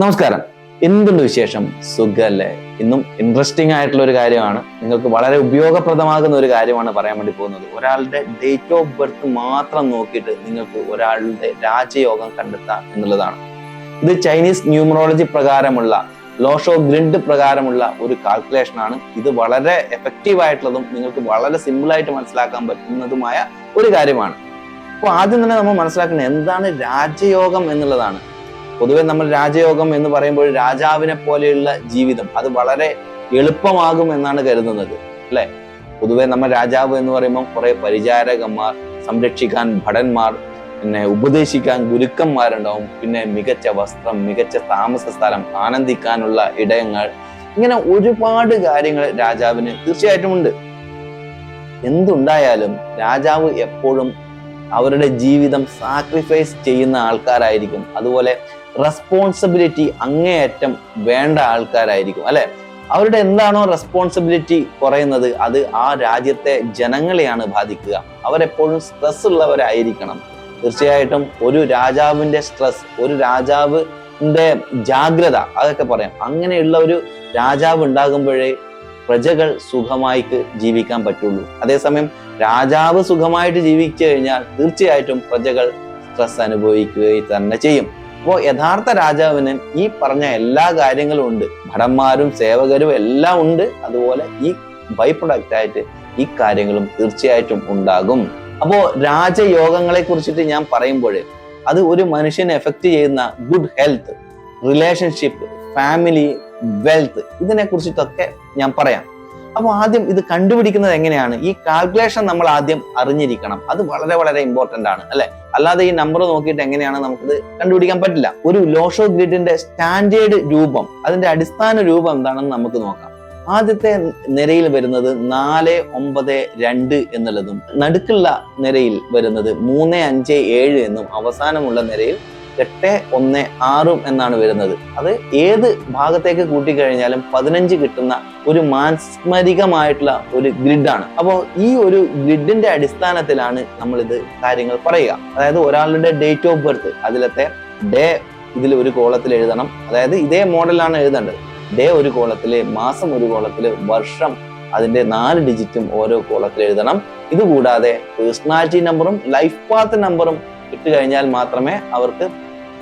നമസ്കാരം. എന്തുണ്ട് വിശേഷം? സുഖല്ലേ? ഇന്നും ഇൻട്രസ്റ്റിംഗ് ആയിട്ടുള്ള ഒരു കാര്യമാണ്. നിങ്ങൾക്ക് വളരെ ഉപയോഗപ്രദമാകുന്ന ഒരു കാര്യമാണ് പറയാൻ വേണ്ടി പോകുന്നത്. ഒരാളുടെ ഡേറ്റ് ഓഫ് ബർത്ത് മാത്രം നോക്കിയിട്ട് നിങ്ങൾക്ക് ഒരാളുടെ രാജയോഗം കണ്ടെത്താം എന്നുള്ളതാണ്. ഇത് ചൈനീസ് ന്യൂമറോളജി പ്രകാരമുള്ള ലോഷോ ഗ്രിഡ് പ്രകാരമുള്ള ഒരു കാൽക്കുലേഷൻ ആണ്. ഇത് വളരെ എഫക്റ്റീവ് ആയിട്ടുള്ളതും നിങ്ങൾക്ക് വളരെ സിമ്പിൾ ആയിട്ട് മനസ്സിലാക്കാൻ പറ്റുന്നതുമായ ഒരു കാര്യമാണ്. അപ്പോൾ ആദ്യം തന്നെ നമ്മൾ മനസ്സിലാക്കുന്നത് എന്താണ് രാജയോഗം എന്നുള്ളതാണ്. പൊതുവെ നമ്മൾ രാജയോഗം എന്ന് പറയുമ്പോൾ രാജാവിനെ പോലെയുള്ള ജീവിതം അത് വളരെ എളുപ്പമാകും എന്നാണ് കരുതുന്നത് അല്ലെ? പൊതുവെ നമ്മൾ രാജാവ് എന്ന് പറയുമ്പോൾ കുറെ പരിചാരകന്മാർ സംരക്ഷിക്കാൻ ഭടന്മാർ പിന്നെ ഉപദേശിക്കാൻ ഗുരുക്കന്മാരുണ്ടാവും പിന്നെ മികച്ച വസ്ത്രം മികച്ച താമസ സ്ഥലം ആനന്ദിക്കാനുള്ള ഇടയങ്ങൾ ഇങ്ങനെ ഒരുപാട് കാര്യങ്ങൾ രാജാവിന് തീർച്ചയായിട്ടും ഉണ്ട്. എന്തുണ്ടായാലും രാജാവ് എപ്പോഴും അവരുടെ ജീവിതം സാക്രിഫൈസ് ചെയ്യുന്ന ആൾക്കാരായിരിക്കും. അതുപോലെ റെസ്പോൺസിബിലിറ്റി അങ്ങേയറ്റം വേണ്ട ആൾക്കാരായിരിക്കും അല്ലെ? അവരുടെ എന്താണോ റെസ്പോൺസിബിലിറ്റി കുറയുന്നത് അത് ആ രാജ്യത്തെ ജനങ്ങളെയാണ് ബാധിക്കുക. അവരെപ്പോഴും സ്ട്രെസ് ഉള്ളവരായിരിക്കണം. തീർച്ചയായിട്ടും ഒരു രാജാവിന്റെ സ്ട്രെസ് ഒരു രാജാവിന്റെ ജാഗ്രത അതൊക്കെ പറയാം. അങ്ങനെയുള്ള ഒരു രാജാവ് ഉണ്ടാകുമ്പോഴേ പ്രജകൾ സുഖമായിട്ട് ജീവിക്കാൻ പറ്റുള്ളൂ. അതേസമയം രാജാവ് സുഖമായിട്ട് ജീവിച്ചു കഴിഞ്ഞാൽ തീർച്ചയായിട്ടും പ്രജകൾ സ്ട്രെസ് അനുഭവിക്കുകയും തന്നെ ചെയ്യും. അപ്പോൾ യഥാർത്ഥ രാജാവിന് ഈ പറഞ്ഞ എല്ലാ കാര്യങ്ങളും ഉണ്ട്. ഭടന്മാരും സേവകരും എല്ലാം ഉണ്ട്. അതുപോലെ ഈ ബൈ പ്രൊഡക്റ്റ് ആയിട്ട് ഈ കാര്യങ്ങളും തീർച്ചയായിട്ടും ഉണ്ടാകും. അപ്പോ രാജയോഗങ്ങളെ കുറിച്ചിട്ട് ഞാൻ പറയുമ്പോൾ അത് ഒരു മനുഷ്യനെ എഫക്റ്റ് ചെയ്യുന്ന good health relationship family wealth ഇതിനെ കുറിച്ചിട്ടൊക്കെ ഞാൻ പറയാം. അപ്പോൾ ആദ്യം ഇത് കണ്ടുപിടിക്കുന്നത് എങ്ങനെയാണ്? ഈ കാൽക്കുലേഷൻ നമ്മൾ ആദ്യം അറിഞ്ഞിരിക്കണം. അത് വളരെ വളരെ ഇമ്പോർട്ടന്റ് ആണ് അല്ലെ? അല്ലാതെ ഈ നമ്പർ നോക്കിയിട്ട് എങ്ങനെയാണ് നമുക്കിത് കണ്ടുപിടിക്കാൻ പറ്റില്ല. ഒരു ലോഷോ ഗ്രിഡിന്റെ സ്റ്റാൻഡേർഡ് രൂപം അതിന്റെ അടിസ്ഥാന രൂപം എന്താണെന്ന് നമുക്ക് നോക്കാം. ആദ്യത്തെ നിരയിൽ വരുന്നത് നാല് ഒമ്പത് രണ്ട് എന്നുള്ളതും നടുക്കുള്ള നിരയിൽ വരുന്നത് മൂന്ന് അഞ്ച് ഏഴ് എന്നും അവസാനമുള്ള നിരയിൽ എട്ട് ഒന്ന് ആറും എന്നാണ് വരുന്നത്. അത് ഏത് ഭാഗത്തേക്ക് കൂട്ടിക്കഴിഞ്ഞാലും പതിനഞ്ച് കിട്ടുന്ന ഒരു മാസ്മരികമായിട്ടുള്ള ഒരു ഗ്രിഡാണ്. അപ്പോൾ ഈ ഒരു ഗ്രിഡിന്റെ അടിസ്ഥാനത്തിലാണ് നമ്മൾ ഇത് കാര്യങ്ങൾ പറയുക. അതായത് ഒരാളുടെ ഡേറ്റ് ഓഫ് ബർത്ത് അതിലത്തെ ഡേ ഇതിൽ ഒരു കോളത്തിൽ എഴുതണം. അതായത് ഇതേ മോഡലാണ് എഴുതേണ്ടത്. ഡേ ഒരു കോളത്തിൽ മാസം ഒരു കോളത്തിൽ വർഷം അതിന്റെ നാല് ഡിജിറ്റും ഓരോ കോളത്തിൽ എഴുതണം. ഇതുകൂടാതെ പേഴ്സണാലിറ്റി നമ്പറും ലൈഫ് പാത്ത് നമ്പറും ഇട്ട് കഴിഞ്ഞാൽ മാത്രമേ അവർക്ക്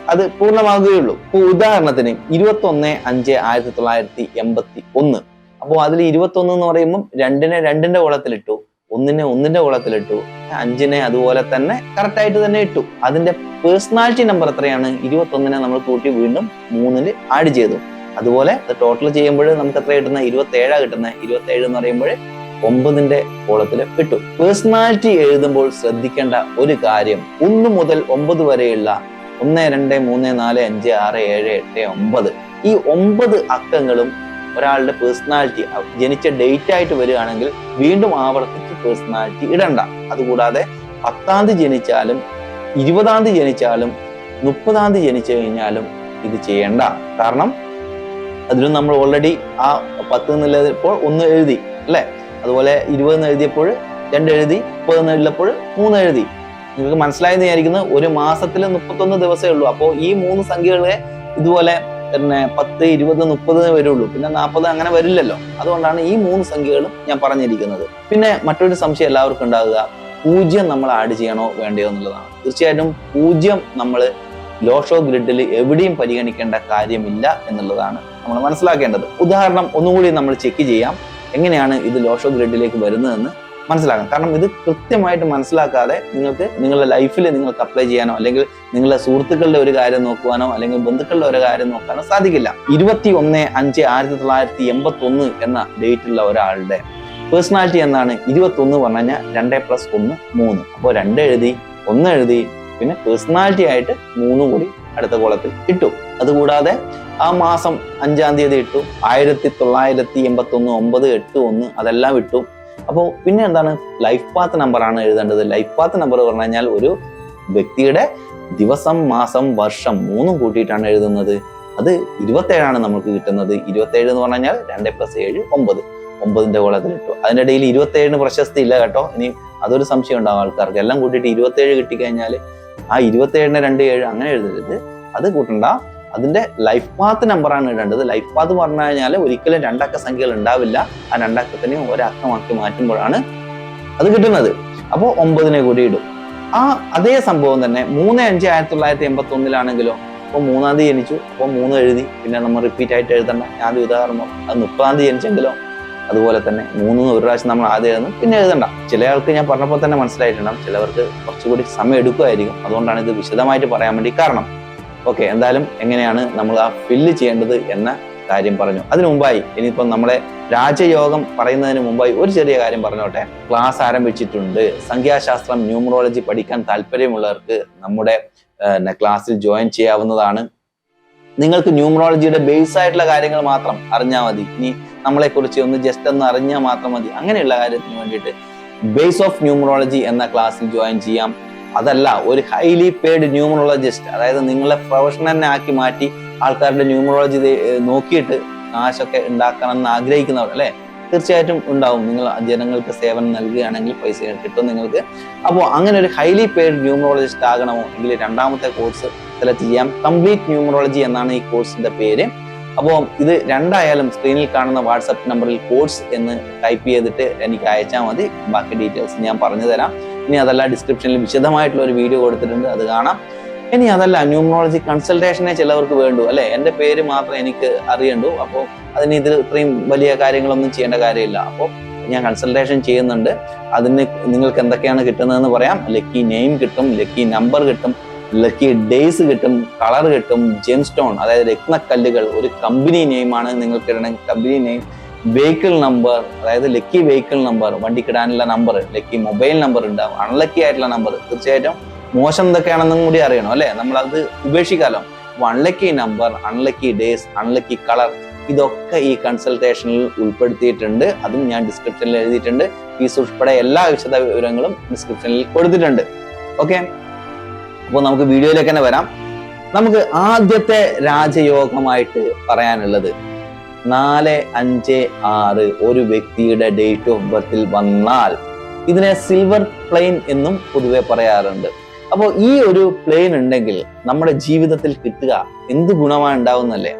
അത് പൂർണമാകുകയുള്ളൂ ഇപ്പൊ ഉദാഹരണത്തിന് ഇരുപത്തി ഒന്ന് അഞ്ച് ആയിരത്തി തൊള്ളായിരത്തി എൺപത്തി ഒന്ന് അപ്പോൾ അതിൽ ഇരുപത്തി ഒന്ന് എന്ന് പറയുമ്പോൾ രണ്ടിനെ രണ്ടിന്റെ കോളത്തിലിട്ടു ഒന്നിനെ ഒന്നിന്റെ കോളത്തിലിട്ടു അഞ്ചിനെ അതുപോലെ തന്നെ കറക്റ്റ് ആയിട്ട് തന്നെ ഇട്ടു. അതിന്റെ പേഴ്സണാലിറ്റി നമ്പർ എത്രയാണ്? ഇരുപത്തൊന്നിനെ നമ്മൾ കൂട്ടി വീണ്ടും മൂന്നിൽ ആഡ് ചെയ്തു. അതുപോലെ ടോട്ടൽ ചെയ്യുമ്പോൾ നമുക്ക് എത്ര കിട്ടുന്ന? ഇരുപത്തി ഏഴാ കിട്ടുന്നത് ഇരുപത്തി ഏഴ് എന്ന് പറയുമ്പോൾ ഒമ്പതിന്റെ കോളത്തിൽ ഇട്ടു. പേഴ്സണാലിറ്റി എഴുതുമ്പോൾ ശ്രദ്ധിക്കേണ്ട ഒരു കാര്യം ഒന്ന് മുതൽ ഒമ്പത് വരെയുള്ള ഒന്ന് രണ്ട് മൂന്ന് നാല് അഞ്ച് ആറ് ഏഴ് എട്ട് ഒമ്പത്. ഈ ഒമ്പത് അക്കങ്ങളും ഒരാളുടെ പേഴ്സണാലിറ്റി ജനിച്ച ഡേറ്റ് ആയിട്ട് വരികയാണെങ്കിൽ വീണ്ടും ആവർത്തിച്ച് പേഴ്സണാലിറ്റി ഇടണ്ട. അതുകൂടാതെ പത്താം തീയതി ജനിച്ചാലും ഇരുപതാം തീയതി ജനിച്ചാലും മുപ്പതാം തീയതി ജനിച്ചു കഴിഞ്ഞാലും ഇത് ചെയ്യണ്ട. കാരണം അതിലും നമ്മൾ ഓൾറെഡി ആ പത്ത് എന്നുള്ളപ്പോൾ ഒന്ന് എഴുതി അല്ലേ? അതുപോലെ ഇരുപതെന്ന് എഴുതിയപ്പോൾ രണ്ട് എഴുതി മുപ്പതെന്ന് എഴുതിയപ്പോൾ മൂന്ന് എഴുതി. നിങ്ങൾക്ക് മനസ്സിലായെന്ന് വിചാരിക്കുന്നത് ഒരു മാസത്തിൽ മുപ്പത്തൊന്ന് ദിവസമേ ഉള്ളൂ. അപ്പോൾ ഈ മൂന്ന് സംഖ്യകളെ ഇതുപോലെ പിന്നെ പത്ത് ഇരുപത് മുപ്പത് വരുള്ളൂ. പിന്നെ നാൽപ്പത് അങ്ങനെ വരില്ലല്ലോ. അതുകൊണ്ടാണ് ഈ മൂന്ന് സംഖ്യകളും ഞാൻ പറഞ്ഞിരിക്കുന്നത്. പിന്നെ മറ്റൊരു സംശയം എല്ലാവർക്കും ഉണ്ടാകുക. പൂജ്യം നമ്മൾ ആഡ് ചെയ്യണോ വേണ്ടയോ എന്നുള്ളതാണ്. തീർച്ചയായിട്ടും പൂജ്യം നമ്മൾ ലോഷോ ഗ്രിഡിൽ എവിടെയും പരിഗണിക്കേണ്ട കാര്യമില്ല എന്നുള്ളതാണ് നമ്മൾ മനസ്സിലാക്കേണ്ടത്. ഉദാഹരണം ഒന്നുകൂടി നമ്മൾ ചെക്ക് ചെയ്യാം. എങ്ങനെയാണ് ഇത് ലോഷോ ഗ്രിഡിലേക്ക് വരുന്നതെന്ന് മനസ്സിലാക്കാം കാരണം ഇത് കൃത്യമായിട്ട് മനസ്സിലാക്കാതെ നിങ്ങൾക്ക് നിങ്ങളുടെ ലൈഫിൽ നിങ്ങൾക്ക് അപ്ലൈ ചെയ്യാനോ അല്ലെങ്കിൽ നിങ്ങളുടെ സുഹൃത്തുക്കളുടെ ഒരു കാര്യം നോക്കുവാനോ അല്ലെങ്കിൽ ബന്ധുക്കളുടെ ഒരു കാര്യം നോക്കാനോ സാധിക്കില്ല. ഇരുപത്തി ഒന്ന് അഞ്ച് ആയിരത്തി തൊള്ളായിരത്തി എൺപത്തി ഒന്ന് എന്ന ഡേറ്റുള്ള ഒരാളുടെ പേഴ്സണാലിറ്റി എന്നാണ് ഇരുപത്തി ഒന്ന് പറഞ്ഞു കഴിഞ്ഞാൽ രണ്ട് പ്ലസ് ഒന്ന് മൂന്ന്. അപ്പോൾ രണ്ട് എഴുതി ഒന്ന് എഴുതി പിന്നെ പേഴ്സണാലിറ്റി ആയിട്ട് മൂന്ന് കൂടി അടുത്ത കോളത്തിൽ ഇട്ടു. അതുകൂടാതെ ആ മാസം അഞ്ചാം തീയതി ഇട്ടു. ആയിരത്തി തൊള്ളായിരത്തി എൺപത്തി ഒന്ന് ഒമ്പത് എട്ട് ഒന്ന് അതെല്ലാം ഇട്ടു. അപ്പോൾ പിന്നെ എന്താണ്? ലൈഫ് പാത്ത് നമ്പറാണ് എഴുതേണ്ടത്. ലൈഫ് പാത്ത് നമ്പർ പറഞ്ഞു കഴിഞ്ഞാൽ ഒരു വ്യക്തിയുടെ ദിവസം മാസം വർഷം മൂന്നും കൂട്ടിയിട്ടാണ് എഴുതുന്നത്. അത് ഇരുപത്തേഴാണ് നമുക്ക് കിട്ടുന്നത്. ഇരുപത്തേഴ് എന്ന് പറഞ്ഞു കഴിഞ്ഞാൽ രണ്ട് പ്ലസ് ഏഴ് ഒമ്പത്. ഒമ്പതിന്റെ കോളത്തിൽ ഇട്ടു. അതിന്റെ ഇടയിൽ ഇരുപത്തേഴിന് പ്രശസ്തി ഇല്ല കേട്ടോ. ഇനി അതൊരു സംശയം ഉണ്ടാവും ആൾക്കാർക്ക്. എല്ലാം കൂട്ടിയിട്ട് ഇരുപത്തേഴ് കിട്ടിക്കഴിഞ്ഞാൽ ആ ഇരുപത്തേഴിന് രണ്ട് ഏഴ് അങ്ങനെ എഴുതരുത്. അത് കൂട്ടണ്ട. അതിന്റെ ലൈഫ് പാത്ത് നമ്പറാണ് ഇടേണ്ടത്. ലൈഫ് പാത്ത് പറഞ്ഞു കഴിഞ്ഞാൽ ഒരിക്കലും രണ്ടക്ക സംഖ്യകൾ ഉണ്ടാവില്ല. ആ രണ്ടക്കത്തിനെ ഒരക്കമാക്കി മാറ്റുമ്പോഴാണ് അത് കിട്ടുന്നത്. അപ്പോൾ ഒമ്പതിനെ കൂടി ഇടും. ആ അതേ സംഭവം തന്നെ മൂന്ന് അഞ്ച് ആയിരത്തി തൊള്ളായിരത്തി എൺപത്തി ഒന്നിലാണെങ്കിലോ അപ്പോൾ മൂന്നാം തീയതി ജനിച്ചു അപ്പോൾ മൂന്ന് എഴുതി പിന്നെ നമ്മൾ റിപ്പീറ്റ് ആയിട്ട് എഴുതണ്ട. ഒരു ഉദാഹരണം അത് മുപ്പതാം തീയതി ജനിച്ചെങ്കിലോ അതുപോലെ തന്നെ മൂന്ന് ഒരു പ്രാവശ്യം നമ്മൾ ആദ്യം എഴുതുന്നു. പിന്നെ എഴുതണ്ട. ചില ആൾക്ക് ഞാൻ പറഞ്ഞപ്പോൾ തന്നെ മനസ്സിലായിട്ടുണ്ടാവും ചിലവർക്ക് കുറച്ചുകൂടി സമയം എടുക്കുമായിരിക്കും. അതുകൊണ്ടാണ് ഇത് വിശദമായിട്ട് പറയാൻ വേണ്ടി കാരണം. ഓക്കെ എന്തായാലും എങ്ങനെയാണ് നമ്മൾ ആ ഫില്ല് ചെയ്യേണ്ടത് എന്ന കാര്യം പറഞ്ഞു. അതിനു മുമ്പായി ഇനിയിപ്പം നമ്മളെ രാജയോഗം പറയുന്നതിന് മുമ്പായി ഒരു ചെറിയ കാര്യം പറഞ്ഞോട്ടെ. ക്ലാസ് ആരംഭിച്ചിട്ടുണ്ട്. സംഖ്യാശാസ്ത്രം ന്യൂമറോളജി പഠിക്കാൻ താല്പര്യമുള്ളവർക്ക് നമ്മുടെ ക്ലാസ്സിൽ ജോയിൻ ചെയ്യാവുന്നതാണ്. നിങ്ങൾക്ക് ന്യൂമറോളജിയുടെ ബേസ് ആയിട്ടുള്ള കാര്യങ്ങൾ മാത്രം അറിഞ്ഞാൽ മതി. ഇനി നമ്മളെ കുറിച്ച് ഒന്ന് ജസ്റ്റ് ഒന്ന് അറിഞ്ഞാൽ മാത്രം മതി. അങ്ങനെയുള്ള കാര്യത്തിന് വേണ്ടിയിട്ട് ബേസ് ഓഫ് ന്യൂമറോളജി എന്ന ക്ലാസ്സിൽ ജോയിൻ ചെയ്യാം. അതല്ല ഒരു ഹൈലി പെയ്ഡ് ന്യൂമറോളജിസ്റ്റ് അതായത് നിങ്ങളെ പ്രൊഫഷണലിനെ ആക്കി മാറ്റി ആൾക്കാരുടെ ന്യൂമറോളജി നോക്കിയിട്ട് കാശൊക്കെ ഉണ്ടാക്കണം എന്ന് ആഗ്രഹിക്കുന്നവർ അല്ലെ? തീർച്ചയായിട്ടും ഉണ്ടാവും. നിങ്ങൾ ജനങ്ങൾക്ക് സേവനം നൽകുകയാണെങ്കിൽ പൈസ കിട്ടും നിങ്ങൾക്ക്. അപ്പോൾ അങ്ങനെ ഒരു ഹൈലി പെയ്ഡ് ന്യൂമറോളജിസ്റ്റ് ആകണമോ? എങ്കിൽ രണ്ടാമത്തെ കോഴ്സ് സെലക്ട് ചെയ്യാം. കംപ്ലീറ്റ് ന്യൂമറോളജി എന്നാണ് ഈ കോഴ്സിന്റെ പേര്. അപ്പോൾ ഇത് രണ്ടായാലും സ്ക്രീനിൽ കാണുന്ന വാട്സപ്പ് നമ്പറിൽ കോഴ്സ് എന്ന് ടൈപ്പ് ചെയ്തിട്ട് എനിക്ക് അയച്ചാൽ മതി. ബാക്കി ഡീറ്റെയിൽസ് ഞാൻ പറഞ്ഞു തരാം ഇനി അതല്ല ഡിസ്ക്രിപ്ഷനിൽ വിശദമായിട്ടുള്ള ഒരു വീഡിയോ കൊടുത്തിട്ടുണ്ട് അത് കാണാം. ഇനി അതല്ല ന്യൂമറോളജി കൺസൾട്ടേഷനെ ചിലവർക്ക് വേണ്ടു അല്ലെ? എന്റെ പേര് മാത്രം എനിക്ക് അറിയണ്ടു അപ്പോൾ അതിന് ഇതിൽ ഇത്രയും വലിയ കാര്യങ്ങളൊന്നും ചെയ്യേണ്ട കാര്യമില്ല. അപ്പോൾ ഞാൻ കൺസൾട്ടേഷൻ ചെയ്യുന്നുണ്ട്. അതിന് നിങ്ങൾക്ക് എന്തൊക്കെയാണ് കിട്ടുന്നതെന്ന് പറയാം. ലക്കി നെയിം കിട്ടും ലക്കി നമ്പർ കിട്ടും ലക്കി ഡേയ്സ് കിട്ടും കളർ കിട്ടും ജെം സ്റ്റോൺ അതായത് രത്നക്കല്ലുകൾ ഒരു കമ്പനി നെയിമാണ് നിങ്ങൾക്ക് കമ്പനി നെയിം വെഹിക്കിൾ നമ്പർ അതായത് ലക്കി വെഹിക്കിൾ നമ്പർ വണ്ടിക്കിടാനുള്ള നമ്പർ ലക്കി മൊബൈൽ നമ്പർ ഉണ്ടാവും. അൺലക്കി ആയിട്ടുള്ള നമ്പർ തീർച്ചയായിട്ടും മോശം എന്തൊക്കെയാണെന്നും കൂടി അറിയണം അല്ലെ? നമ്മൾ അത് ഉപേക്ഷിക്കാലോ. Unlucky number unlucky days unlucky colour ഇതൊക്കെ ഈ കൺസൾട്ടേഷനിൽ ഉൾപ്പെടുത്തിയിട്ടുണ്ട്. അതും ഞാൻ ഡിസ്ക്രിപ്ഷനിൽ എഴുതിയിട്ടുണ്ട്. ഈ ഉൾപ്പെടെ എല്ലാ വിശദ വിവരങ്ങളും ഡിസ്ക്രിപ്ഷനിൽ കൊടുത്തിട്ടുണ്ട്. ഓക്കെ അപ്പോൾ നമുക്ക് വീഡിയോയിലേക്ക് തന്നെ വരാം. നമുക്ക് ആദ്യത്തെ രാജയോഗമായിട്ട് പറയാനുള്ളത് നാല് അഞ്ച് ആറ് ഒരു വ്യക്തിയുടെ ഡേറ്റ് ഓഫ് ബർത്തിൽ വന്നാൽ ഇതിനെ സിൽവർ പ്ലെയിൻ എന്നും പൊതുവെ പറയാറുണ്ട്. അപ്പോൾ ഈ ഒരു പ്ലെയിൻ ഉണ്ടെങ്കിൽ നമ്മുടെ ജീവിതത്തിൽ കിട്ടുക എന്ത് ഗുണമാണ് ഉണ്ടാവുന്നല്ലേ?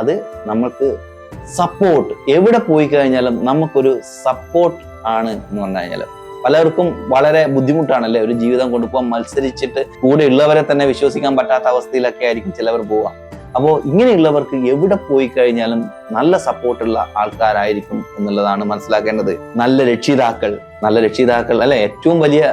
അത് നമുക്ക് സപ്പോർട്ട് എവിടെ പോയി കഴിഞ്ഞാലും നമുക്കൊരു സപ്പോർട്ട് ആണ് എന്ന് പറഞ്ഞു കഴിഞ്ഞാൽ പലർക്കും വളരെ ബുദ്ധിമുട്ടാണല്ലേ ഒരു ജീവിതം കൊണ്ടുപോകാൻ മത്സരിച്ചിട്ട് കൂടെ ഉള്ളവരെ തന്നെ വിശ്വസിക്കാൻ പറ്റാത്ത അവസ്ഥയിലൊക്കെ ആയിരിക്കും ചിലവർ പോവുക. അപ്പോൾ ഇങ്ങനെയുള്ളവർക്ക് എവിടെ പോയി കഴിഞ്ഞാലും നല്ല സപ്പോർട്ടുള്ള ആൾക്കാരായിരിക്കും എന്നുള്ളതാണ് മനസ്സിലാക്കേണ്ടത്. നല്ല രക്ഷിതാക്കൾ നല്ല രക്ഷിതാക്കൾ അല്ലെ? ഏറ്റവും വലിയ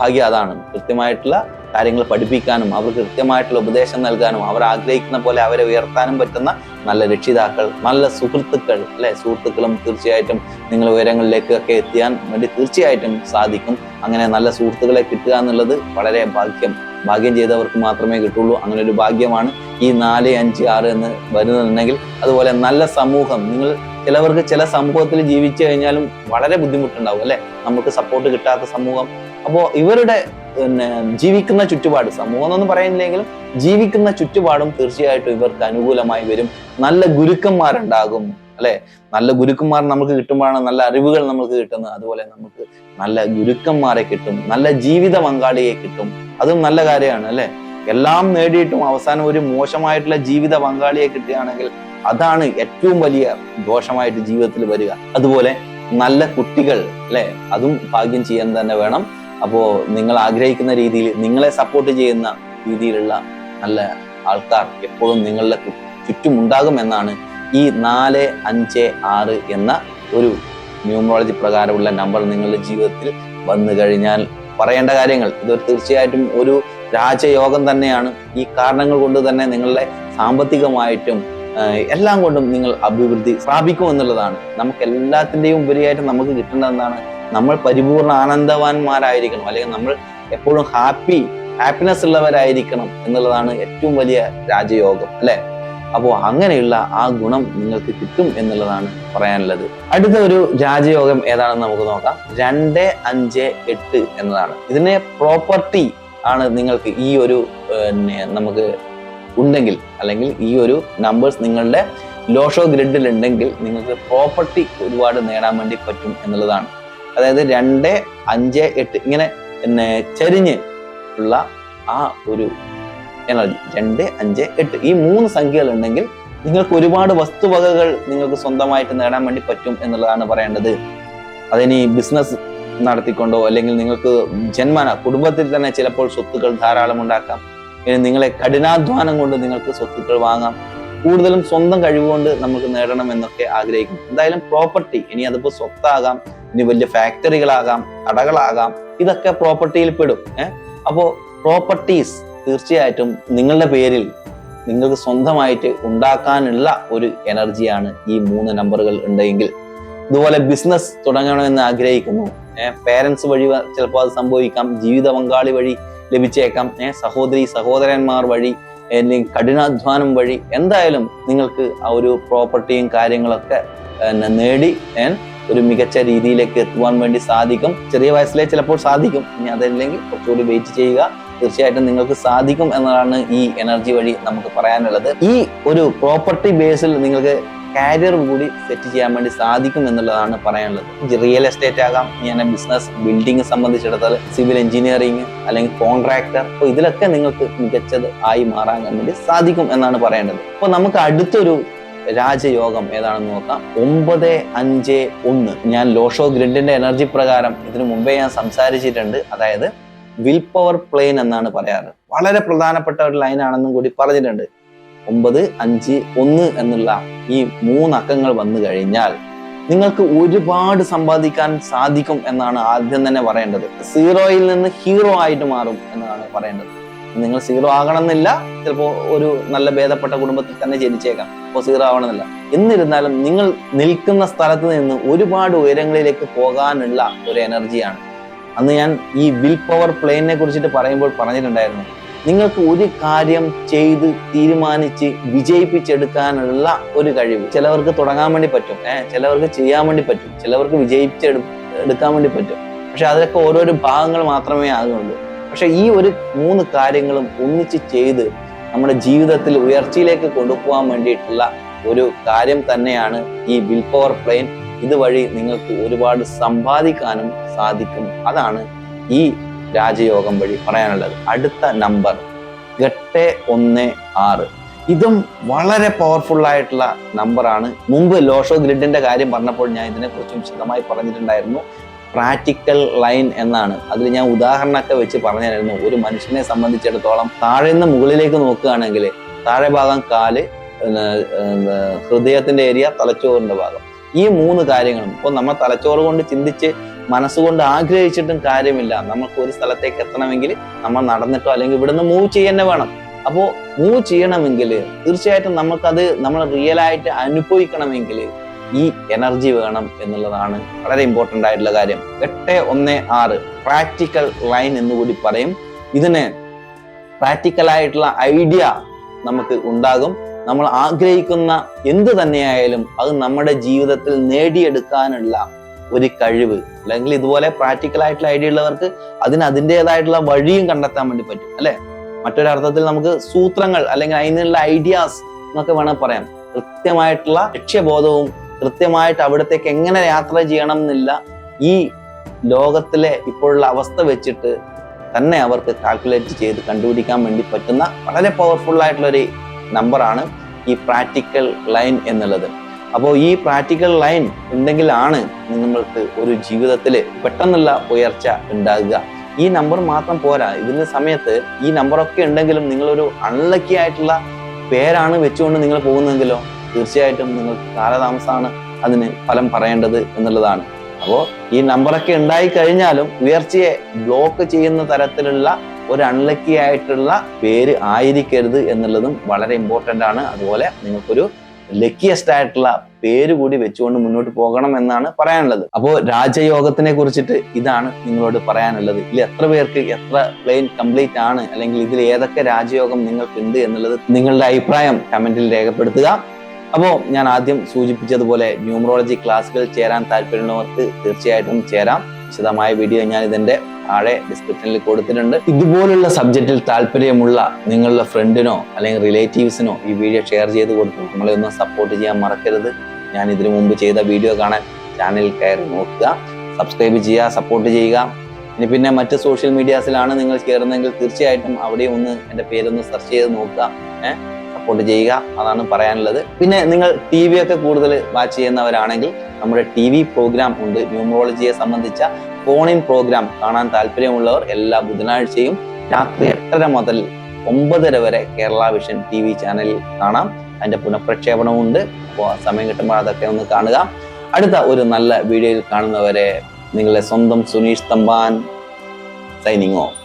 ഭാഗ്യം അതാണ്. കൃത്യമായിട്ടുള്ള കാര്യങ്ങൾ പഠിപ്പിക്കാനും അവർക്ക് കൃത്യമായിട്ടുള്ള ഉപദേശം നൽകാനും അവർ ആഗ്രഹിക്കുന്ന പോലെ അവരെ ഉയർത്താനും പറ്റുന്ന നല്ല രക്ഷിതാക്കൾ നല്ല സുഹൃത്തുക്കൾ അല്ലെ? സുഹൃത്തുക്കളും തീർച്ചയായിട്ടും നിങ്ങൾ ഉയരങ്ങളിലേക്ക് ഒക്കെ എത്തിയാൻ വേണ്ടി തീർച്ചയായിട്ടും സാധിക്കും. അങ്ങനെ നല്ല സുഹൃത്തുക്കളെ കിട്ടുക എന്നുള്ളത് വളരെ ഭാഗ്യം. ഭാഗ്യം ചെയ്തവർക്ക് മാത്രമേ കിട്ടുള്ളൂ. അങ്ങനെ ഒരു ഭാഗ്യമാണ് ഈ നാല് അഞ്ച് ആറ് എന്ന് വരുന്നുണ്ടെങ്കിൽ അതുപോലെ നല്ല സമൂഹം. നിങ്ങൾ ചിലവർക്ക് ചില സമൂഹത്തിൽ ജീവിച്ചു കഴിഞ്ഞാലും വളരെ ബുദ്ധിമുട്ടുണ്ടാവും അല്ലെ? നമുക്ക് സപ്പോർട്ട് കിട്ടാത്ത സമൂഹം. അപ്പോൾ ഇവരുടെ പിന്നെ ജീവിക്കുന്ന ചുറ്റുപാട് സമൂഹം എന്നൊന്നും പറയുന്നില്ലെങ്കിലും ജീവിക്കുന്ന ചുറ്റുപാടും തീർച്ചയായിട്ടും ഇവർക്ക് അനുകൂലമായി വരും. നല്ല ഗുരുക്കന്മാരുണ്ടാകും അല്ലെ? നല്ല ഗുരുക്കന്മാർ നമുക്ക് കിട്ടുമ്പോഴാണ് നല്ല അറിവുകൾ നമുക്ക് കിട്ടുന്നത്. അതുപോലെ നമുക്ക് നല്ല ഗുരുക്കന്മാരെ കിട്ടും. നല്ല ജീവിത പങ്കാളിയെ കിട്ടും. അതും നല്ല കാര്യമാണ് അല്ലെ? എല്ലാം നേടിയിട്ടും അവസാനം ഒരു മോശമായിട്ടുള്ള ജീവിത പങ്കാളിയെ കിട്ടുകയാണെങ്കിൽ അതാണ് ഏറ്റവും വലിയ ദോഷമായിട്ട് ജീവിതത്തിൽ വരിക. അതുപോലെ നല്ല കുട്ടികൾ അല്ലെ? അതും ഭാഗ്യം ചെയ്യാൻ തന്നെ വേണം. അപ്പോ നിങ്ങൾ ആഗ്രഹിക്കുന്ന രീതിയിൽ നിങ്ങളെ സപ്പോർട്ട് ചെയ്യുന്ന രീതിയിലുള്ള നല്ല ആൾക്കാർ എപ്പോഴും നിങ്ങളുടെ ചുറ്റും ഉണ്ടാകും എന്നാണ് ഈ നാല് അഞ്ച് ആറ് എന്ന ഒരു ന്യൂമറോളജി പ്രകാരമുള്ള നമ്പർ നിങ്ങളുടെ ജീവിതത്തിൽ വന്നു കഴിഞ്ഞാൽ പറയേണ്ട കാര്യങ്ങൾ. ഇത് തീർച്ചയായിട്ടും ഒരു രാജയോഗം തന്നെയാണ്. ഈ കാരണങ്ങൾ കൊണ്ട് തന്നെ നിങ്ങളുടെ സാമ്പത്തികമായിട്ടും എല്ലാം കൊണ്ടും നിങ്ങൾ അഭിവൃദ്ധി പ്രാപിക്കും എന്നുള്ളതാണ്. നമുക്ക് എല്ലാത്തിന്റെയും ഉപരിയായിട്ട് നമുക്ക് കിട്ടേണ്ട എന്താണ്? നമ്മൾ പരിപൂർണ ആനന്ദവാന്മാരായിരിക്കണം. അല്ലെങ്കിൽ നമ്മൾ എപ്പോഴും ഹാപ്പി ഹാപ്പിനെസ് ഉള്ളവരായിരിക്കണം എന്നുള്ളതാണ് ഏറ്റവും വലിയ രാജയോഗം. അല്ലെ? അപ്പോൾ അങ്ങനെയുള്ള ആ ഗുണം നിങ്ങൾക്ക് കിട്ടും എന്നുള്ളതാണ് പറയാനുള്ളത്. അടുത്ത ഒരു രാജയോഗം ഏതാണെന്ന് നമുക്ക് നോക്കാം. രണ്ട് അഞ്ച് എട്ട് എന്നതാണ്. ഇതിനെ പ്രോപ്പർട്ടി ആണ് നിങ്ങൾക്ക് ഈ ഒരു നമുക്ക് ഉണ്ടെങ്കിൽ അല്ലെങ്കിൽ ഈ ഒരു നമ്പേഴ്സ് നിങ്ങളുടെ ലോഷോ ഗ്രിഡിൽ ഉണ്ടെങ്കിൽ നിങ്ങൾക്ക് പ്രോപ്പർട്ടി ഒരുപാട് നേടാൻ വേണ്ടി പറ്റും എന്നുള്ളതാണ്. അതായത് രണ്ട് അഞ്ച് എട്ട് ഇങ്ങനെ പിന്നെ ചരിഞ്ഞ് ഉള്ള ആ ഒരു എനർജി രണ്ട് അഞ്ച് എട്ട് ഈ മൂന്ന് സംഖ്യകൾ ഉണ്ടെങ്കിൽ നിങ്ങൾക്ക് ഒരുപാട് വസ്തുവകകൾ നിങ്ങൾക്ക് സ്വന്തമായിട്ട് നേടാൻ വേണ്ടി പറ്റും എന്നുള്ളതാണ് പറയേണ്ടത്. അതിനി ബിസിനസ് നടത്തിക്കൊണ്ടോ അല്ലെങ്കിൽ നിങ്ങൾക്ക് ജന്മന കുടുംബത്തിൽ തന്നെ ചിലപ്പോൾ സ്വത്തുക്കൾ ധാരാളം ഉണ്ടാക്കാം. ഇനി നിങ്ങളെ കഠിനാധ്വാനം കൊണ്ട് നിങ്ങൾക്ക് സ്വത്തുക്കൾ വാങ്ങാം. കൂടുതലും സ്വന്തം കഴിവുകൊണ്ട് നമുക്ക് നേടണം എന്നൊക്കെ ആഗ്രഹിക്കും എന്തായാലും പ്രോപ്പർട്ടി ഇനി അതിപ്പോ സ്വത്താകാം ഇനി വലിയ ഫാക്ടറികളാകാം കടകളാകാം ഇതൊക്കെ പ്രോപ്പർട്ടിയിൽ പെടും. ഏഹ് അപ്പോ പ്രോപ്പർട്ടീസ് തീർച്ചയായിട്ടും നിങ്ങളുടെ പേരിൽ നിങ്ങൾക്ക് സ്വന്തമായിട്ട് ഉണ്ടാക്കാനുള്ള ഒരു എനർജിയാണ് ഈ മൂന്ന് നമ്പറുകൾ ഉണ്ടെങ്കിൽ. ഇതുപോലെ ബിസിനസ് തുടങ്ങണമെന്ന് ആഗ്രഹിക്കുന്നു. പേരൻസ് വഴി ചിലപ്പോൾ അത് സംഭവിക്കാം. ജീവിത പങ്കാളി വഴി ലഭിച്ചേക്കാം. സഹോദരി സഹോദരന്മാർ വഴി അല്ലെങ്കിൽ കഠിനാധ്വാനം വഴി എന്തായാലും നിങ്ങൾക്ക് ആ ഒരു പ്രോപ്പർട്ടിയും കാര്യങ്ങളൊക്കെ നേടി ഒരു മികച്ച രീതിയിലേക്ക് എത്തുവാൻ വേണ്ടി സാധിക്കും. ചെറിയ വയസ്സിലേ ചിലപ്പോൾ സാധിക്കും. ഇനി അതല്ലെങ്കിൽ കുറച്ചുകൂടി വെയിറ്റ് ചെയ്യുക. തീർച്ചയായിട്ടും നിങ്ങൾക്ക് സാധിക്കും എന്നതാണ് ഈ എനർജി വഴി നമുക്ക് പറയാനുള്ളത്. ഈ ഒരു പ്രോപ്പർട്ടി ബേസിൽ നിങ്ങൾക്ക് കാരിയർ കൂടി സെറ്റ് ചെയ്യാൻ വേണ്ടി സാധിക്കും എന്നുള്ളതാണ് പറയാനുള്ളത്. റിയൽ എസ്റ്റേറ്റ് ആകാം. ഞാൻ ബിസിനസ് ബിൽഡിംഗ് സംബന്ധിച്ചിടത്തോളം സിവിൽ എഞ്ചിനീയറിംഗ് അല്ലെങ്കിൽ കോൺട്രാക്ടർ അപ്പോൾ ഇതിലൊക്കെ നിങ്ങൾക്ക് മികച്ചത് ആയി മാറാൻ വേണ്ടി സാധിക്കും എന്നാണ് പറയേണ്ടത്. അപ്പോൾ നമുക്ക് അടുത്തൊരു രാജയോഗം ഏതാണെന്ന് നോക്കാം. ഒമ്പത് അഞ്ച് ഒന്ന്. ഞാൻ ലോഷോ ഗ്രിഡിന്റെ എനർജി പ്രകാരം ഇതിനു മുമ്പേ ഞാൻ സംസാരിച്ചിട്ടുണ്ട്. അതായത് വിൽ പവർ പ്ലെയിൻ എന്നാണ് പറയാറ്. വളരെ പ്രധാനപ്പെട്ട ഒരു ലൈൻ ആണെന്നും കൂടി പറഞ്ഞിട്ടുണ്ട്. ഒമ്പത് അഞ്ച് ഒന്ന് എന്നുള്ള ഈ മൂന്നക്കങ്ങൾ വന്നു കഴിഞ്ഞാൽ നിങ്ങൾക്ക് ഒരുപാട് സമ്പാദിക്കാൻ സാധിക്കും എന്നാണ് ആദ്യം തന്നെ പറയേണ്ടത്. സീറോയിൽ നിന്ന് ഹീറോ ആയിട്ട് മാറും എന്നാണ് പറയേണ്ടത്. നിങ്ങൾ സീറോ ആകണമെന്നില്ല ചിലപ്പോൾ ഒരു നല്ല ഭേദപ്പെട്ട കുടുംബത്തിൽ തന്നെ ജനിച്ചേക്കാം. അപ്പോൾ സീറോ ആവണമെന്നില്ല. എന്നിരുന്നാലും നിങ്ങൾ നിൽക്കുന്ന സ്ഥലത്ത് നിന്ന് ഒരുപാട് ഉയരങ്ങളിലേക്ക് പോകാനുള്ള ഒരു എനർജിയാണ് അന്ന് ഞാൻ ഈ വിൽ പവർ പ്ലെയിനെ കുറിച്ചിട്ട് പറയുമ്പോൾ പറഞ്ഞിട്ടുണ്ടായിരുന്നു. നിങ്ങൾക്ക് ഒരു കാര്യം ചെയ്ത് തീരുമാനിച്ച് വിജയിപ്പിച്ചെടുക്കാനുള്ള ഒരു കഴിവ് ചിലവർക്ക് തുടങ്ങാൻ വേണ്ടി പറ്റും. ഏഹ് ചിലവർക്ക് ചെയ്യാൻ വേണ്ടി പറ്റും. ചിലവർക്ക് വിജയിപ്പിച്ചെടു എടുക്കാൻ വേണ്ടി പറ്റും. പക്ഷെ അതിലൊക്കെ ഓരോരോ ഭാഗങ്ങൾ മാത്രമേ ആകുന്നുള്ളൂ. പക്ഷെ ഈ ഒരു മൂന്ന് കാര്യങ്ങളും ഒന്നിച്ച് ചെയ്ത് നമ്മുടെ ജീവിതത്തിൽ ഉയർച്ചയിലേക്ക് കൊണ്ടുപോകാൻ വേണ്ടിയിട്ടുള്ള ഒരു കാര്യം തന്നെയാണ് ഈ വിൽ പവർ പ്ലെയിൻ ഇതുവഴി നിങ്ങൾക്ക് ഒരുപാട് സമ്പാദിക്കാനും സാധിക്കും. അതാണ് ഈ രാജയോഗം വഴി പറയാനുള്ളത്. അടുത്ത നമ്പർ എട്ട് ഒന്ന് ആറ്. ഇതും വളരെ പവർഫുൾ ആയിട്ടുള്ള നമ്പറാണ് മുമ്പ് ലോഷോ ഗ്രിഡിന്റെ കാര്യം പറഞ്ഞപ്പോൾ ഞാൻ ഇതിനെക്കുറിച്ച് വിശദമായി പറഞ്ഞിട്ടുണ്ടായിരുന്നു. പ്രാക്ടിക്കൽ ലൈൻ എന്നാണ്. അതിൽ ഞാൻ ഉദാഹരണമൊക്കെ വെച്ച് പറഞ്ഞായിരുന്നു. ഒരു മനുഷ്യനെ സംബന്ധിച്ചിടത്തോളം താഴെ നിന്ന് മുകളിലേക്ക് നോക്കുകയാണെങ്കിൽ താഴെ ഭാഗം കാൽ ഹൃദയത്തിന്റെ ഏരിയ തലച്ചോറിന്റെ ഭാഗം. ഈ മൂന്ന് കാര്യങ്ങളും ഇപ്പോൾ നമ്മൾ തലച്ചോറ് കൊണ്ട് ചിന്തിച്ച് മനസ്സുകൊണ്ട് ആഗ്രഹിച്ചിട്ടും കാര്യമില്ല. നമുക്ക് ഒരു സ്ഥലത്തേക്ക് എത്തണമെങ്കിൽ നമ്മൾ നടന്നിട്ടോ അല്ലെങ്കിൽ ഇവിടുന്ന് മൂവ് ചെയ്യന്നെ വേണം. അപ്പോ മൂവ് ചെയ്യണമെങ്കിൽ തീർച്ചയായിട്ടും നമുക്കത് നമ്മൾ റിയൽ ആയിട്ട് അനുഭവിക്കണമെങ്കിൽ ഈ എനർജി വേണം എന്നുള്ളതാണ് വളരെ ഇമ്പോർട്ടന്റ് ആയിട്ടുള്ള കാര്യം. എട്ട് ഒന്ന് ആറ്. പ്രാക്ടിക്കൽ ലൈൻ എന്ന് കൂടി പറയും. ഇതിന് പ്രാക്ടിക്കൽ ആയിട്ടുള്ള ഐഡിയ നമുക്ക് ഉണ്ടാകും. നമ്മൾ ആഗ്രഹിക്കുന്ന എന്ത് തന്നെയായാലും അത് നമ്മുടെ ജീവിതത്തിൽ നേടിയെടുക്കാനുള്ള ഒരു കഴിവ് അല്ലെങ്കിൽ ഇതുപോലെ പ്രാക്ടിക്കൽ ആയിട്ടുള്ള ഐഡിയ ഉള്ളവർക്ക് അതിന് അതിന്റെതായിട്ടുള്ള വഴിയും കണ്ടെത്താൻ വേണ്ടി പറ്റും അല്ലെ? മറ്റൊരർത്ഥത്തിൽ നമുക്ക് സൂത്രങ്ങൾ അല്ലെങ്കിൽ അതിനുള്ള ഐഡിയാസ് എന്നൊക്കെ വേണം പറയാം. കൃത്യമായിട്ടുള്ള ലക്ഷ്യബോധവും കൃത്യമായിട്ട് അവിടത്തേക്ക് എങ്ങനെ യാത്ര ചെയ്യണം എന്നില്ല ഈ ലോകത്തിലെ ഇപ്പോഴുള്ള അവസ്ഥ വെച്ചിട്ട് തന്നെ അവർക്ക് കാൽക്കുലേറ്റ് ചെയ്ത് കണ്ടുപിടിക്കാൻ വേണ്ടി പറ്റുന്ന വളരെ പവർഫുൾ ആയിട്ടുള്ള ഒരു നമ്പറാണ് ഈ പ്രാക്ടിക്കൽ ലൈൻ എന്നുള്ളത്. അപ്പോൾ ഈ പ്രാക്ടിക്കൽ ലൈൻ ഉണ്ടെങ്കിലാണ് നിങ്ങൾക്ക് ഒരു ജീവിതത്തിൽ പെട്ടെന്നുള്ള ഉയർച്ച ഉണ്ടാകുക. ഈ നമ്പർ മാത്രം പോരാ. ഇതിന്റെ സമയത്ത് ഈ നമ്പറൊക്കെ ഉണ്ടെങ്കിലും നിങ്ങളൊരു അൺലക്കി ആയിട്ടുള്ള പേരാണ് വെച്ചുകൊണ്ട് നിങ്ങൾ പോകുന്നതെങ്കിലോ തീർച്ചയായിട്ടും നിങ്ങൾക്ക് കാലതാമസമാണ് അതിന് ഫലം പറയേണ്ടത് എന്നുള്ളതാണ്. അപ്പോൾ ഈ നമ്പറൊക്കെ ഉണ്ടായി കഴിഞ്ഞാലും ഉയർച്ചയെ ബ്ലോക്ക് ചെയ്യുന്ന തരത്തിലുള്ള ഒരു അൺലക്കി ആയിട്ടുള്ള പേര് ആയിരിക്കരുത് എന്നുള്ളതും വളരെ ഇമ്പോർട്ടന്റ് ആണ്. അതുപോലെ നിങ്ങൾക്കൊരു ലക്കിയസ്റ്റ് ആയിട്ടുള്ള പേര് കൂടി വെച്ചുകൊണ്ട് മുന്നോട്ട് പോകണം എന്നാണ് പറയാനുള്ളത്. അപ്പോൾ രാജയോഗത്തിനെ കുറിച്ചിട്ട് ഇതാണ് നിങ്ങളോട് പറയാനുള്ളത്. ഇതിൽ എത്ര പേർക്ക് എത്ര പ്ലെയിൻ കംപ്ലീറ്റ് ആണ് അല്ലെങ്കിൽ ഇതിൽ ഏതൊക്കെ രാജയോഗം നിങ്ങൾക്കുണ്ട് എന്നുള്ളത് നിങ്ങളുടെ അഭിപ്രായം കമന്റിൽ രേഖപ്പെടുത്തുക. അപ്പോൾ ഞാൻ ആദ്യം സൂചിപ്പിച്ചതുപോലെ ന്യൂമറോളജി ക്ലാസ്സുകൾ ചേരാൻ താല്പര്യമുള്ളവർക്ക് തീർച്ചയായിട്ടും ചേരാം. വിശദമായ വീഡിയോ ഞാൻ ഇതിന്റെ താഴെ ഡിസ്ക്രിപ്ഷനിൽ കൊടുത്തിട്ടുണ്ട്. ഇതുപോലുള്ള സബ്ജക്റ്റിൽ താല്പര്യമുള്ള നിങ്ങളുടെ ഫ്രണ്ടിനോ അല്ലെങ്കിൽ റിലേറ്റീവ്സിനോ ഈ വീഡിയോ ഷെയർ ചെയ്ത് കൊടുത്തു നമ്മളെ ഒന്ന് സപ്പോർട്ട് ചെയ്യാൻ മറക്കരുത്. ഞാൻ ഇതിനു മുമ്പ് ചെയ്ത വീഡിയോ കാണാൻ ചാനൽ കയറി നോക്കുക. സബ്സ്ക്രൈബ് ചെയ്യുക സപ്പോർട്ട് ചെയ്യുക. ഇനി പിന്നെ മറ്റ് സോഷ്യൽ മീഡിയാസിലാണ് നിങ്ങൾ ചേർന്നെങ്കിൽ തീർച്ചയായിട്ടും അവിടെ ഒന്ന് എന്റെ പേരൊന്ന് സെർച്ച് ചെയ്ത് നോക്കുക. ഏഹ് സപ്പോർട്ട് ചെയ്യുക. അതാണ് പറയാനുള്ളത്. പിന്നെ നിങ്ങൾ ടി വി ഒക്കെ കൂടുതൽ വാച്ച് ചെയ്യുന്നവരാണെങ്കിൽ നമ്മുടെ ടി വി പ്രോഗ്രാം ഉണ്ട്. ന്യൂമറോളജിയെ സംബന്ധിച്ച ഫോണിൻ പ്രോഗ്രാം കാണാൻ താല്പര്യമുള്ളവർ എല്ലാ ബുധനാഴ്ചയും രാത്രി എട്ടര മുതൽ ഒമ്പതര വരെ കേരള വിഷൻ ടി വി ചാനലിൽ കാണാം. അതിന്റെ പുനഃപ്രക്ഷേപണമുണ്ട് അപ്പോൾ സമയം കിട്ടുമ്പോൾ അതൊക്കെ ഒന്ന് കാണുക. അടുത്ത ഒരു നല്ല വീഡിയോയിൽ കാണുന്നവരെ നിങ്ങളുടെ സ്വന്തം സുനീഷ് തമ്പാൻ സൈനിങ് ഓഫ്